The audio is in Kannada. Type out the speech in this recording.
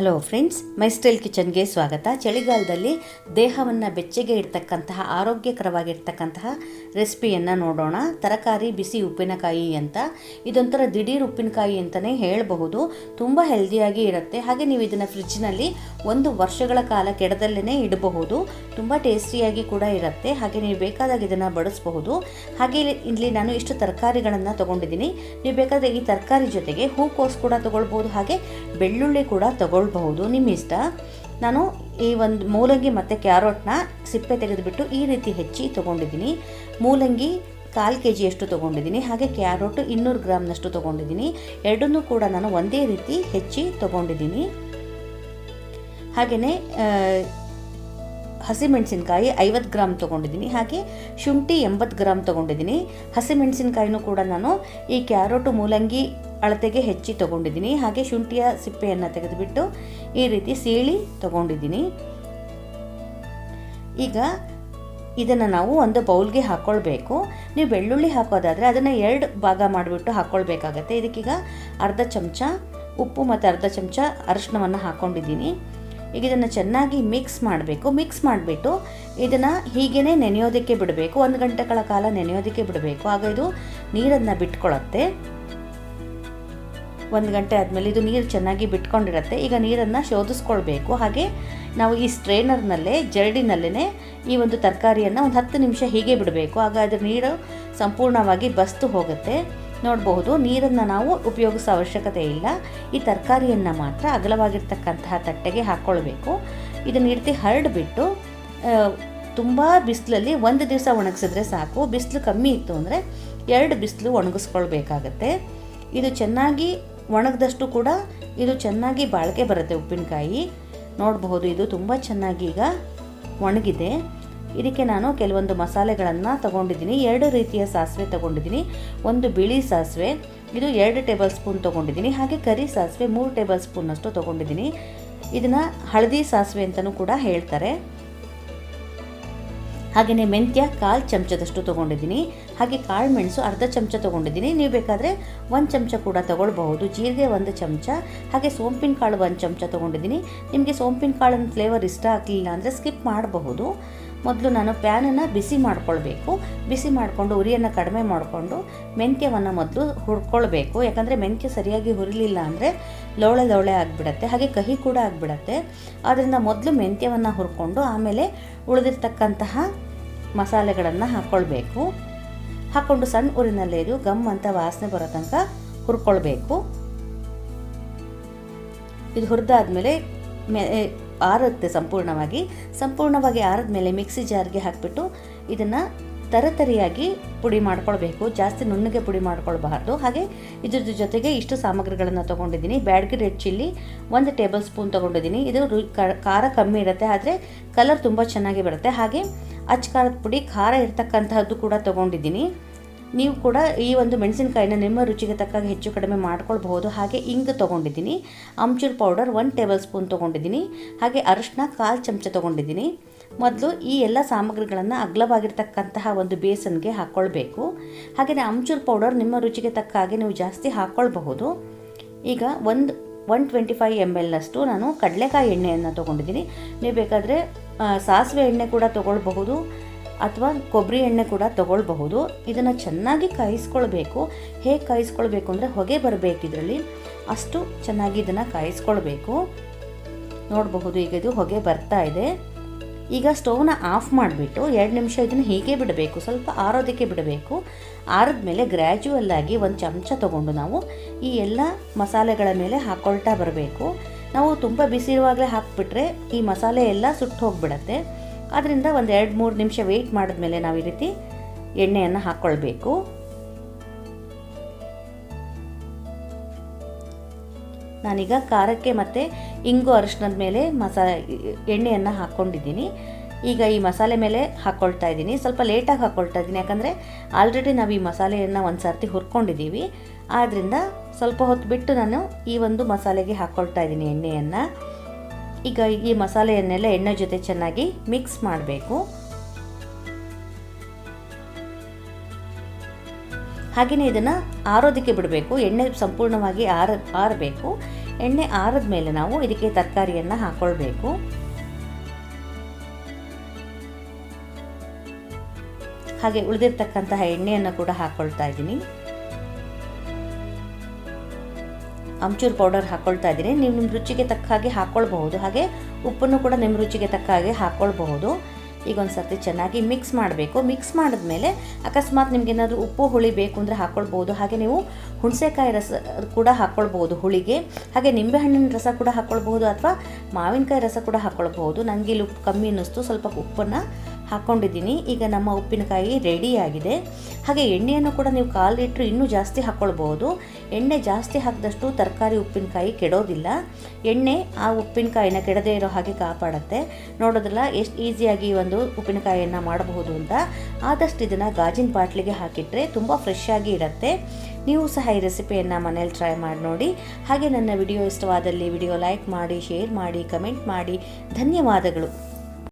ಹಲೋ ಫ್ರೆಂಡ್ಸ್, ಮೈ ಸ್ಟೈಲ್ ಕಿಚನ್ಗೆ ಸ್ವಾಗತ. ಚಳಿಗಾಲದಲ್ಲಿ ದೇಹವನ್ನು ಬೆಚ್ಚಗೆ ಇಡ್ತಕ್ಕಂತಹ, ಆರೋಗ್ಯಕರವಾಗಿರ್ತಕ್ಕಂತಹ ರೆಸಿಪಿಯನ್ನು ನೋಡೋಣ. ತರಕಾರಿ, ಬಿಸಿ ಉಪ್ಪಿನಕಾಯಿ ಅಂತ. ಇದೊಂಥರ ದಿಢೀರ್ ಉಪ್ಪಿನಕಾಯಿ ಅಂತಲೇ ಹೇಳಬಹುದು. ತುಂಬ ಹೆಲ್ದಿಯಾಗಿ ಇರುತ್ತೆ. ಹಾಗೆ ನೀವು ಇದನ್ನು ಫ್ರಿಜ್ನಲ್ಲಿ ಒಂದು ವರ್ಷಗಳ ಕಾಲ ಕೆಡದಲ್ಲೇ ಇಡಬಹುದು. ತುಂಬ ಟೇಸ್ಟಿಯಾಗಿ ಕೂಡ ಇರುತ್ತೆ. ಹಾಗೆ ನೀವು ಬೇಕಾದಾಗ ಇದನ್ನು ಬಡಿಸಬಹುದು. ಹಾಗೆ ಇಲ್ಲಿ- ನಾನು ಇಷ್ಟು ತರಕಾರಿಗಳನ್ನು ತೊಗೊಂಡಿದ್ದೀನಿ. ನೀವು ಬೇಕಾದರೆ ಈ ತರಕಾರಿ ಜೊತೆಗೆ ಹೂಕೋಸು ಕೂಡ ತೊಗೊಳ್ಬೋದು ಹಾಗೆ ಬೆಳ್ಳುಳ್ಳಿ ಕೂಡ ತೊಗೊಳ್ಬಹುದು ನಿಮ್ಮ ಇಷ್ಟ ನಾನು ಈ ಒಂದು ಮೂಲಂಗಿ ಮತ್ತು ಕ್ಯಾರೋಟ್ನ ಸಿಪ್ಪೆ ತೆಗೆದುಬಿಟ್ಟು ಈ ರೀತಿ ಹೆಚ್ಚಿ ತೊಗೊಂಡಿದ್ದೀನಿ. ಮೂಲಂಗಿ ಕಾಲು ಕೆ ಜಿಯಷ್ಟು ತೊಗೊಂಡಿದ್ದೀನಿ. ಹಾಗೆ ಕ್ಯಾರೋಟು ಇನ್ನೂರು ಗ್ರಾಮ್ನಷ್ಟು ತೊಗೊಂಡಿದ್ದೀನಿ. ಎರಡನ್ನೂ ಕೂಡ ನಾನು ಒಂದೇ ರೀತಿ ಹೆಚ್ಚಿ ತೊಗೊಂಡಿದ್ದೀನಿ. ಹಾಗೆಯೇ ಹಸಿಮೆಣಸಿನಕಾಯಿ ಐವತ್ತು ಗ್ರಾಮ್ ತೊಗೊಂಡಿದ್ದೀನಿ. ಹಾಗೆ ಶುಂಠಿ ಎಂಬತ್ತು ಗ್ರಾಮ್ ತೊಗೊಂಡಿದ್ದೀನಿ. ಹಸಿಮೆಣಸಿನಕಾಯಿನೂ ಕೂಡ ನಾನು ಈ ಕ್ಯಾರೋಟು ಮೂಲಂಗಿ ಅಳತೆಗೆ ಹೆಚ್ಚಿ ತೊಗೊಂಡಿದ್ದೀನಿ. ಹಾಗೆ ಶುಂಠಿಯ ಸಿಪ್ಪೆಯನ್ನು ತೆಗೆದುಬಿಟ್ಟು ಈ ರೀತಿ ಸೀಳಿ ತೊಗೊಂಡಿದ್ದೀನಿ. ಈಗ ಇದನ್ನು ನಾವು ಒಂದು ಬೌಲ್ಗೆ ಹಾಕ್ಕೊಳ್ಬೇಕು ನೀವು ಬೆಳ್ಳುಳ್ಳಿ ಹಾಕೋದಾದರೆ ಅದನ್ನು ಎರಡು ಭಾಗ ಮಾಡಿಬಿಟ್ಟು ಹಾಕ್ಕೊಳ್ಬೇಕಾಗತ್ತೆ ಇದಕ್ಕೀಗ ಅರ್ಧ ಚಮಚ ಉಪ್ಪು ಮತ್ತು ಅರ್ಧ ಚಮಚ ಅರಿಶಿಣವನ್ನು ಹಾಕ್ಕೊಂಡಿದ್ದೀನಿ ಈಗ ಇದನ್ನು ಚೆನ್ನಾಗಿ ಮಿಕ್ಸ್ ಮಾಡಬೇಕು. ಮಿಕ್ಸ್ ಮಾಡಿಬಿಟ್ಟು ಇದನ್ನು ಹೀಗೇ ನೆನೆಯೋದಕ್ಕೆ ಬಿಡಬೇಕು. ಒಂದು ಗಂಟೆಗಳ ಕಾಲ ನೆನೆಯೋದಕ್ಕೆ ಬಿಡಬೇಕು. ಆಗ ಇದು ನೀರನ್ನು ಬಿಟ್ಕೊಳ್ಳುತ್ತೆ ಒಂದು ಗಂಟೆ ಆದಮೇಲೆ ಇದು ನೀರು ಚೆನ್ನಾಗಿ ಬಿಟ್ಕೊಂಡಿರುತ್ತೆ. ಈಗ ನೀರನ್ನು ಶೋಧಿಸ್ಕೊಳ್ಬೇಕು. ಹಾಗೆ ನಾವು ಈ ಸ್ಟ್ರೈನರ್ನಲ್ಲೇ ಜರಡಿನಲ್ಲೇ ಈ ಒಂದು ತರಕಾರಿಯನ್ನು ಒಂದು ಹತ್ತು ನಿಮಿಷ ಹೀಗೆ ಬಿಡಬೇಕು. ಆಗ ಅದರ ನೀರು ಸಂಪೂರ್ಣವಾಗಿ ಬಸ್ತು ಹೋಗುತ್ತೆ. ನೋಡಬಹುದು, ನೀರನ್ನು ನಾವು ಉಪಯೋಗಿಸೋ ಅವಶ್ಯಕತೆ ಇಲ್ಲ. ಈ ತರಕಾರಿಯನ್ನು ಮಾತ್ರ ಅಗಲವಾಗಿರ್ತಕ್ಕಂತಹ ತಟ್ಟೆಗೆ ಹಾಕ್ಕೊಳ್ಬೇಕು ಇದನ್ನು ಇಡ್ತಿ ಹರಡಿಬಿಟ್ಟು ತುಂಬ ಬಿಸಿಲಲ್ಲಿ ಒಂದು ದಿವಸ ಒಣಗಿಸಿದ್ರೆ ಸಾಕು. ಬಿಸಿಲು ಕಮ್ಮಿ ಇತ್ತು ಅಂದರೆ ಎರಡು ಬಿಸಿಲು ಒಣಗಿಸ್ಕೊಳ್ಬೇಕಾಗತ್ತೆ. ಇದು ಚೆನ್ನಾಗಿ ಒಣಗಿದಷ್ಟು ಕೂಡ ಇದು ಚೆನ್ನಾಗಿ ಬಾಳಿಕೆ ಬರುತ್ತೆ ಉಪ್ಪಿನಕಾಯಿ. ನೋಡಬಹುದು, ಇದು ತುಂಬ ಚೆನ್ನಾಗಿ ಈಗ ಒಣಗಿದೆ. ಇದಕ್ಕೆ ನಾನು ಕೆಲವೊಂದು ಮಸಾಲೆಗಳನ್ನು ತಗೊಂಡಿದ್ದೀನಿ. ಎರಡು ರೀತಿಯ ಸಾಸಿವೆ ತಗೊಂಡಿದ್ದೀನಿ. ಒಂದು ಬಿಳಿ ಸಾಸಿವೆ, ಇದು ಎರಡು ಟೇಬಲ್ ಸ್ಪೂನ್ ತೊಗೊಂಡಿದ್ದೀನಿ. ಹಾಗೆ ಕರಿ ಸಾಸಿವೆ ಮೂರು ಟೇಬಲ್ ಸ್ಪೂನಷ್ಟು ತೊಗೊಂಡಿದ್ದೀನಿ. ಇದನ್ನು ಹಳದಿ ಸಾಸಿವೆ ಅಂತಲೂ ಕೂಡ ಹೇಳ್ತಾರೆ. ಹಾಗೆಯೇ ಮೆಂತ್ಯ, ಕಾಲು ಚಮಚದಷ್ಟು ತೊಗೊಂಡಿದ್ದೀನಿ. ಹಾಗೆ ಕಾಳು ಮೆಣಸು ಅರ್ಧ ಚಮಚ ತೊಗೊಂಡಿದ್ದೀನಿ. ನೀವು ಬೇಕಾದರೆ ಒಂದು ಚಮಚ ಕೂಡ ತೊಗೊಳ್ಬಹುದು. ಜೀರಿಗೆ ಒಂದು ಚಮಚ, ಹಾಗೆ ಸೋಂಪಿನ ಕಾಳು ಒಂದು ಚಮಚ ತೊಗೊಂಡಿದ್ದೀನಿ. ನಿಮಗೆ ಸೋಂಪಿನ ಕಾಳಿನ ಫ್ಲೇವರ್ ಇಷ್ಟ ಆಗಲಿಲ್ಲ ಅಂದರೆ ಸ್ಕಿಪ್ ಮಾಡಬಹುದು. ಮೊದಲು ನಾನು ಪ್ಯಾನನ್ನು ಬಿಸಿ ಮಾಡ್ಕೊಳ್ಬೇಕು. ಬಿಸಿ ಮಾಡಿಕೊಂಡು ಉರಿಯನ್ನು ಕಡಿಮೆ ಮಾಡಿಕೊಂಡು ಮೆಂತ್ಯವನ್ನು ಮೊದಲು ಹುರ್ಕೊಳ್ಬೇಕು. ಯಾಕಂದರೆ ಮೆಂತ್ಯ ಸರಿಯಾಗಿ ಹುರಿಲಿಲ್ಲ ಅಂದರೆ ಲೋಳೆ ಲೋಳೆ ಆಗಿಬಿಡತ್ತೆ. ಹಾಗೆ ಕಹಿ ಕೂಡ ಆಗಿಬಿಡತ್ತೆ. ಆದ್ದರಿಂದ ಮೊದಲು ಮೆಂತ್ಯವನ್ನು ಹುರ್ಕೊಂಡು ಆಮೇಲೆ ಉಳಿದಿರ್ತಕ್ಕಂತಹ ಮಸಾಲೆಗಳನ್ನು ಹಾಕ್ಕೊಳ್ಬೇಕು ಹಾಕ್ಕೊಂಡು ಸಣ್ಣ ಉರಿನಲ್ಲೇ ಇದು ಗಮ್ ಅಂತ ವಾಸನೆ ಬರೋ ತನಕ ಹುರ್ಕೊಳ್ಬೇಕು. ಇದು ಹುರಿದಾದ್ಮೇಲೆ ಮೆ ಆರುತ್ತೆ ಸಂಪೂರ್ಣವಾಗಿ. ಸಂಪೂರ್ಣವಾಗಿ ಆರಿದ್ಮೇಲೆ ಮಿಕ್ಸಿ ಜಾರ್ಗೆ ಹಾಕಿಬಿಟ್ಟು ಇದನ್ನು ತರತರಿಯಾಗಿ ಪುಡಿ ಮಾಡ್ಕೊಳ್ಬೇಕು. ಜಾಸ್ತಿ ನುಣ್ಣಗೆ ಪುಡಿ ಮಾಡ್ಕೊಳ್ಬಾರ್ದು. ಹಾಗೆ ಇದ್ರ ಜೊತೆಗೆ ಇಷ್ಟು ಸಾಮಗ್ರಿಗಳನ್ನು ತೊಗೊಂಡಿದ್ದೀನಿ. ಬ್ಯಾಡ್ಗೆ ರೆಡ್ ಚಿಲ್ಲಿ ಒಂದು ಟೇಬಲ್ ಸ್ಪೂನ್ ತೊಗೊಂಡಿದ್ದೀನಿ. ಇದು ಖಾರ ಕಮ್ಮಿ ಇರುತ್ತೆ, ಆದರೆ ಕಲರ್ ತುಂಬ ಚೆನ್ನಾಗಿ ಬರುತ್ತೆ. ಹಾಗೆ ಅಚ್ಚ ಖಾರದ ಪುಡಿ ಖಾರ ಇರ್ತಕ್ಕಂತಹದ್ದು ಕೂಡ ತೊಗೊಂಡಿದ್ದೀನಿ. ನೀವು ಕೂಡ ಈ ಒಂದು ಮೆಣಸಿನಕಾಯಿನ ನಿಮ್ಮ ರುಚಿಗೆ ತಕ್ಕಾಗ ಹೆಚ್ಚು ಕಡಿಮೆ ಮಾಡ್ಕೊಳ್ಬಹುದು. ಹಾಗೆ ಇಂಗ್ ತೊಗೊಂಡಿದ್ದೀನಿ amchur powder one tablespoon ತೊಗೊಂಡಿದ್ದೀನಿ, ಹಾಗೆ ಅರಿಶಿನ ಕಾಲು ಚಮಚ ತೊಗೊಂಡಿದ್ದೀನಿ. ಮೊದಲು ಈ ಎಲ್ಲ ಸಾಮಗ್ರಿಗಳನ್ನು ಅಗ್ಲವಾಗಿರ್ತಕ್ಕಂತಹ ಒಂದು ಬೇಸನ್ಗೆ ಹಾಕ್ಕೊಳ್ಬೇಕು ಹಾಗೆಯೇ ಆಮ್ಚೂರ್ ಪೌಡರ್ ನಿಮ್ಮ ರುಚಿಗೆ ತಕ್ಕ ಹಾಗೆ ನೀವು ಜಾಸ್ತಿ ಹಾಕ್ಕೊಳ್ಬಹುದು ಈಗ ಒಂದು ಒನ್ ಟ್ವೆಂಟಿ ಫೈವ್ ಎಂ ಎಲ್ನಷ್ಟು ನಾನು ಕಡಲೆಕಾಯಿ ಎಣ್ಣೆಯನ್ನು ತೊಗೊಂಡಿದ್ದೀನಿ. ನೀವು ಬೇಕಾದರೆ ಸಾಸಿವೆ ಎಣ್ಣೆ ಕೂಡ ತೊಗೊಳ್ಬಹುದು. ಅಥವಾ ಕೊಬ್ಬರಿ ಎಣ್ಣೆ ಕೂಡ ತೊಗೊಳ್ಬಹುದು. ಇದನ್ನು ಚೆನ್ನಾಗಿ ಕಾಯಿಸ್ಕೊಳ್ಬೇಕು. ಹೇಗೆ ಕಾಯಿಸ್ಕೊಳ್ಬೇಕು ಅಂದರೆ ಹೊಗೆ ಬರಬೇಕು ಇದರಲ್ಲಿ. ಅಷ್ಟು ಚೆನ್ನಾಗಿ ಇದನ್ನು ಕಾಯಿಸ್ಕೊಳ್ಬೇಕು. ನೋಡಬಹುದು ಈಗ ಇದು ಹೊಗೆ ಬರ್ತಾ ಇದೆ. ಈಗ ಸ್ಟೌವ್ನ ಆಫ್ ಮಾಡಿಬಿಟ್ಟು ಎರಡು ನಿಮಿಷ ಇದನ್ನು ಹೀಗೆ ಬಿಡಬೇಕು. ಸ್ವಲ್ಪ ಆರೋದಕ್ಕೆ ಬಿಡಬೇಕು. ಆರಿದ್ಮೇಲೆ ಗ್ರ್ಯಾಜುವಲ್ ಆಗಿ ಒಂದು ಚಮಚ ತೊಗೊಂಡು ನಾವು ಈ ಎಲ್ಲ ಮಸಾಲೆಗಳ ಮೇಲೆ ಹಾಕ್ಕೊಳ್ತಾ ಬರಬೇಕು. ನಾವು ತುಂಬ ಬಿಸಿ ಇರುವಾಗಲೇ ಹಾಕಿಬಿಟ್ರೆ ಈ ಮಸಾಲೆ ಎಲ್ಲ ಸುಟ್ಟು ಹೋಗಿಬಿಡತ್ತೆ. ಆದ್ದರಿಂದ ಒಂದು ಎರಡು ಮೂರು ನಿಮಿಷ ವೆಯ್ಟ್ ಮಾಡಿದ್ಮೇಲೆ ನಾವು ಈ ರೀತಿ ಎಣ್ಣೆಯನ್ನು ಹಾಕ್ಕೊಳ್ಬೇಕು ನಾನೀಗ ಖಾರಕ್ಕೆ ಮತ್ತು ಇಂಗು ಅರಿಶಿನದ ಮೇಲೆ ಮಸಾ, ಎಣ್ಣೆಯನ್ನು ಹಾಕ್ಕೊಂಡಿದ್ದೀನಿ ಈಗ ಈ ಮಸಾಲೆ ಮೇಲೆ ಹಾಕ್ಕೊಳ್ತಾ ಇದ್ದೀನಿ. ಸ್ವಲ್ಪ ಲೇಟಾಗಿ ಹಾಕ್ಕೊಳ್ತಾ ಇದ್ದೀನಿ. ಯಾಕಂದರೆ ಆಲ್ರೆಡಿ ನಾವು ಈ ಮಸಾಲೆಯನ್ನು ಒಂದು ಸರ್ತಿ ಹುರ್ಕೊಂಡಿದ್ದೀವಿ. ಆದ್ದರಿಂದ ಸ್ವಲ್ಪ ಹೊತ್ತು ಬಿಟ್ಟು ನಾನು ಈ ಒಂದು ಮಸಾಲೆಗೆ ಹಾಕ್ಕೊಳ್ತಾ ಇದ್ದೀನಿ ಎಣ್ಣೆಯನ್ನು. ಈಗ ಈ ಮಸಾಲೆಯನ್ನೆಲ್ಲ ಎಣ್ಣೆ ಜೊತೆ ಚೆನ್ನಾಗಿ ಮಿಕ್ಸ್ ಮಾಡಬೇಕು. ಹಾಗೆಯೇ ಇದನ್ನು ಆರೋದಕ್ಕೆ ಬಿಡಬೇಕು. ಎಣ್ಣೆ ಸಂಪೂರ್ಣವಾಗಿ ಆರ, ಆರಬೇಕು. ಎಣ್ಣೆ ಆರದ ಮೇಲೆ ನಾವು ಇದಕ್ಕೆ ತರಕಾರಿಯನ್ನು ಹಾಕ್ಕೊಳ್ಬೇಕು ಹಾಗೆ ಉಳಿದಿರ್ತಕ್ಕಂತಹ ಎಣ್ಣೆಯನ್ನು ಕೂಡ ಹಾಕ್ಕೊಳ್ತಾ ಇದ್ದೀನಿ. ಅಮ್ಚೂರ್ ಪೌಡರ್ ಹಾಕ್ಕೊಳ್ತಾ ಇದ್ದೀನಿ. ನೀವು ನಿಮ್ಮ ರುಚಿಗೆ ತಕ್ಕ ಹಾಗೆ ಹಾಕ್ಕೊಳ್ಬಹುದು ಹಾಗೆ ಉಪ್ಪನ್ನು ಕೂಡ ನಿಮ್ಮ ರುಚಿಗೆ ತಕ್ಕ ಹಾಗೆ ಹಾಕ್ಕೊಳ್ಬಹುದು ಈಗ ಒಂದು ಸರ್ತಿ ಚೆನ್ನಾಗಿ ಮಿಕ್ಸ್ ಮಾಡಬೇಕು. ಮಿಕ್ಸ್ ಮಾಡಿದ್ಮೇಲೆ ಅಕಸ್ಮಾತ್ ನಿಮ್ಗೆ ಏನಾದರೂ ಉಪ್ಪು, ಹುಳಿ ಬೇಕು ಅಂದರೆ ಹಾಕ್ಕೊಳ್ಬೋದು ಹಾಗೆ ನೀವು ಹುಣಸೆಕಾಯಿ ರಸ ಕೂಡ ಹಾಕ್ಕೊಳ್ಬೋದು ಹುಳಿಗೆ. ಹಾಗೆ ನಿಂಬೆಹಣ್ಣಿನ ರಸ ಕೂಡ ಹಾಕ್ಕೊಳ್ಬೋದು ಅಥವಾ ಮಾವಿನಕಾಯಿ ರಸ ಕೂಡ ಹಾಕ್ಕೊಳ್ಬಹುದು ನನಗೆ ಇಲ್ಲಿ ಉಪ್ಪು ಕಮ್ಮಿ ಅನ್ನಿಸ್ತು. ಸ್ವಲ್ಪ ಉಪ್ಪನ್ನು ಹಾಕ್ಕೊಂಡಿದ್ದೀನಿ ಈಗ ನಮ್ಮ ಉಪ್ಪಿನಕಾಯಿ ರೆಡಿಯಾಗಿದೆ ಹಾಗೆ ಎಣ್ಣೆಯನ್ನು ಕೂಡ ನೀವು ಕಾಲು ಲೀಟ್ರ್ ಇನ್ನೂ ಜಾಸ್ತಿ ಹಾಕ್ಕೊಳ್ಬೋದು ಎಣ್ಣೆ ಜಾಸ್ತಿ ಹಾಕಿದಷ್ಟು ತರಕಾರಿ ಉಪ್ಪಿನಕಾಯಿ ಕೆಡೋದಿಲ್ಲ. ಎಣ್ಣೆ ಆ ಉಪ್ಪಿನಕಾಯಿನ ಕೆಡದೇ ಇರೋ ಹಾಗೆ ಕಾಪಾಡುತ್ತೆ. ನೋಡೋದಿಲ್ಲ ಎಷ್ಟು ಈಸಿಯಾಗಿ ಒಂದು ಉಪ್ಪಿನಕಾಯಿಯನ್ನು ಮಾಡಬಹುದು ಅಂತ. ಆದಷ್ಟು ಇದನ್ನು ಗಾಜಿನ ಬಾಟ್ಲಿಗೆ ಹಾಕಿಟ್ರೆ ತುಂಬ ಫ್ರೆಶ್ ಆಗಿ ಇರುತ್ತೆ. ನೀವು ಸಹ ಈ ರೆಸಿಪಿಯನ್ನು ಮನೇಲಿ ಟ್ರೈ ಮಾಡಿ ನೋಡಿ. ಹಾಗೆ ನನ್ನ ವಿಡಿಯೋ ಇಷ್ಟವಾದಲ್ಲಿ ವಿಡಿಯೋ ಲೈಕ್ ಮಾಡಿ ಶೇರ್ ಮಾಡಿ ಕಮೆಂಟ್ ಮಾಡಿ. ಧನ್ಯವಾದಗಳು.